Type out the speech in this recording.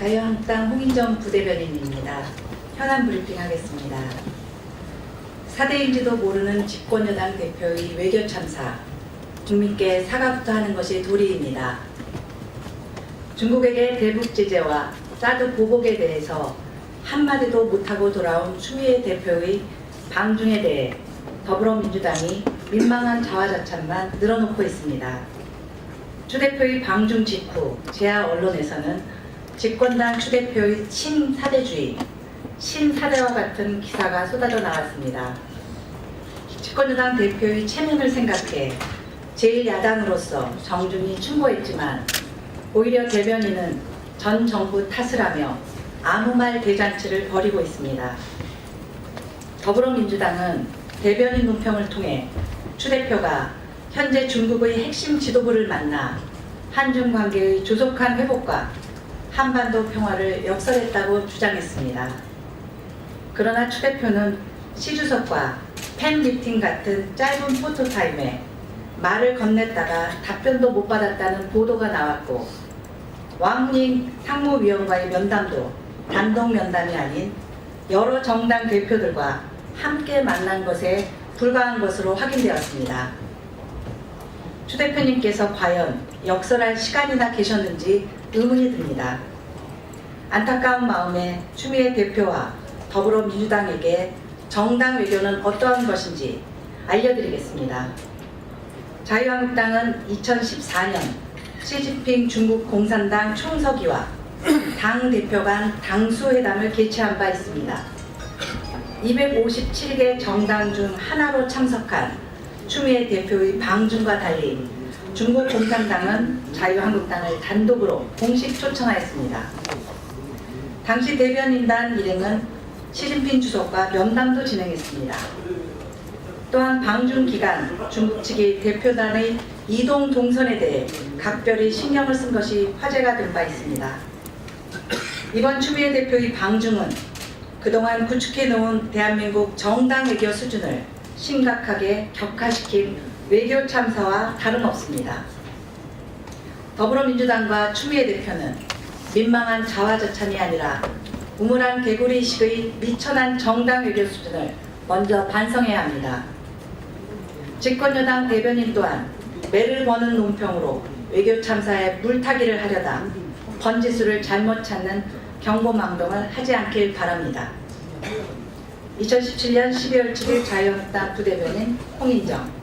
자유한국당 홍인정 부대변인입니다. 현안 브리핑 하겠습니다. 사대인지도 모르는 집권여당 대표의 외교 참사, 국민께 사과부터 하는 것이 도리입니다. 중국에게 대북 제재와 사드 보복에 대해서 한마디도 못하고 돌아온 추미애 대표의 방중에 대해 더불어민주당이 민망한 자화자찬만 늘어놓고 있습니다. 추 대표의 방중 직후 제야 언론에서는 집권당 추 대표의 친사대주의, 신사대와 같은 기사가 쏟아져 나왔습니다. 집권여당 대표의 체면을 생각해 제1야당으로서 정중히 충고했지만 오히려 대변인은 전 정부 탓을 하며 아무 말 대잔치를 벌이고 있습니다. 더불어민주당은 대변인 논평을 통해 추 대표가 현재 중국의 핵심 지도부를 만나 한중 관계의 조속한 회복과 한반도 평화를 역설했다고 주장했습니다. 그러나 추 대표는 시 주석과 팬 미팅 같은 짧은 포토타임에 말을 건넸다가 답변도 못 받았다는 보도가 나왔고 왕님 상무위원과의 면담도 단독 면담이 아닌 여러 정당 대표들과 함께 만난 것에 불과한 것으로 확인되었습니다. 추 대표님께서 과연 역설할 시간이나 계셨는지 의문이 듭니다. 안타까운 마음에 추미애 대표와 더불어민주당에게 정당 외교는 어떠한 것인지 알려드리겠습니다. 자유한국당은 2014년 시진핑 중국 공산당 총서기와 당 대표 간 당수회담을 개최한 바 있습니다. 257개 정당 중 하나로 참석한 추미애 대표의 방중과 달리 중국 공산당은 자유한국당을 단독으로 공식 초청하였습니다. 당시 대변인단 일행은 시진핑 주석과 면담도 진행했습니다. 또한 방중 기간 중국 측이 대표단의 이동 동선에 대해 각별히 신경을 쓴 것이 화제가 된 바 있습니다. 이번 추미애 대표의 방중은 그동안 구축해 놓은 대한민국 정당 외교 수준을 심각하게 격화시킨 외교 참사와 다름없습니다. 더불어민주당과 추미애 대표는 민망한 자화자찬이 아니라 우물한 개구리식의 미천한 정당 외교 수준을 먼저 반성해야 합니다. 집권여당 대변인 또한 매를 버는 논평으로 외교 참사에 물타기를 하려다 번지수를 잘못 찾는 경고망동을 하지 않길 바랍니다. 2017년 12월 7일 자유한국당 부대변인 홍인정